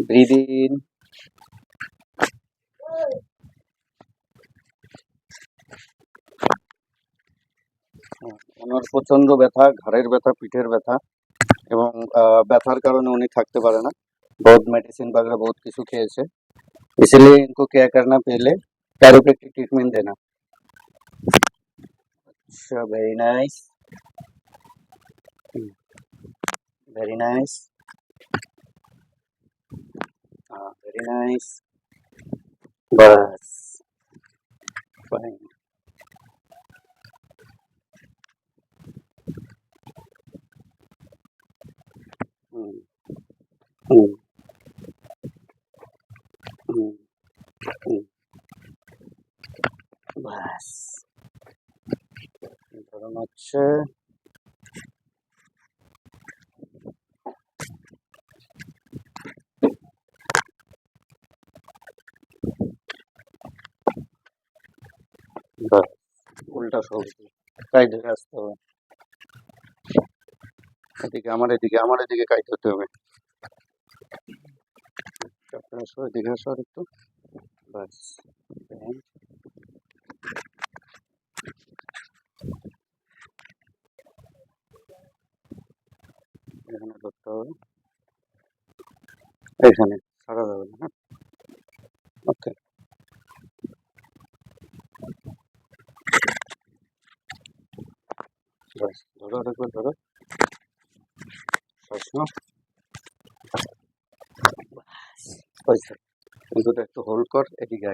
Breathe in ওনার প্রচন্ড ব্যথা ঘাড়ের ব্যথা পিঠের ব্যথা এবং আহ, ব্যথার কারণে উনি থাকতে পারে না बहुत मेडिसिन वगैरह बहुत किसी খেয়েছে इसलिए इनको क्या करना पहले कैरोप्रैक्टिक ट्रीटमेंट देना अच्छा वेरी नाइस वेरी नाइस हाँ वेरी नाइस बस fine hmm hmm hmm hmm বাস ধরুন হচ্ছে উল্টা সবজি কাই ধরে আসতে হবে। এদিকে আমার এদিকে আমার এদিকে কাই ধরতে হবে। আপনার সব একটু। বাস এখানে ধরতে হবে। এখানে ছাড়া যাবে হ্যাঁ? ওকে ধরো আরেকবার ধরো কিন্তু একটু হোল্ড কর এদিকে